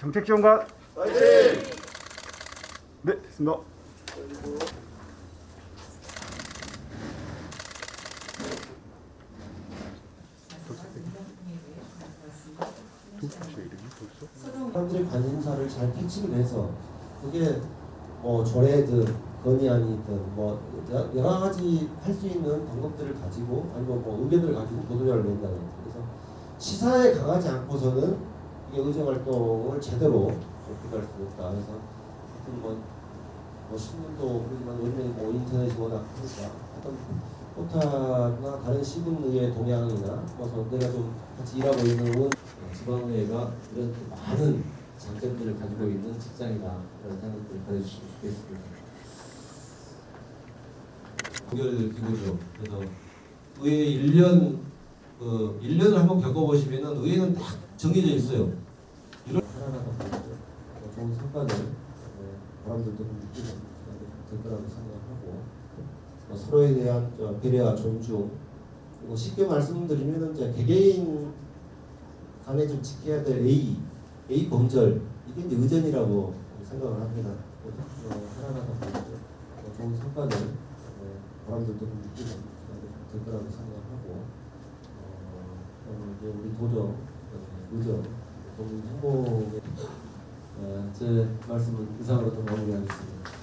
정책 지원관 파이팅! 네, 됐습니다. 사람들의 관심사를 잘 캐치를 해서 그게 뭐 조례든 건의안이든 뭐 여러- 가지 할 수 있는 방법들을 가지고 아니면 뭐 의견을 가지고 보도자를 낸다는. 그래서 시사에 강하지 않고서는 의정 활동을 제대로 어떻게 할수 없다. 그래서 하여튼 뭐, 뭐 신문도 그러지만 요즘에 뭐 인터넷이 워낙 크니까 하여튼 포탈이나 다른 시군의 동향이나 뭐 내가 좀 같이 일하고 있는 지방의회가 이런 많은 장점들을 가지고 있는 직장이다 이런 생각들을 가져주시면 좋겠습니다. 연결 기구죠. 그래서 의회 1년 그 1년을 한번 겪어보시면은 의회는 딱 정해져 있어요. 하나하나 더 좋은 성과를 어, 사람들도 좀 느끼는 시간이 될 거라고 생각하고 어, 서로에 대한 저 배려와 존중 그리고 쉽게 말씀드리면 개개인 간에 좀 지켜야 될 A 범절 이게 이제 의전이라고 생각을 합니다. 어, 하나하나 더 어, 좋은 성과를 어, 사람들도 좀 느끼는 시간이 될 거라고 생각하고 어, 이제 우리 도정 어, 의전 국민 행복에 어, 제 말씀은 이상으로 좀 마무리하겠습니다.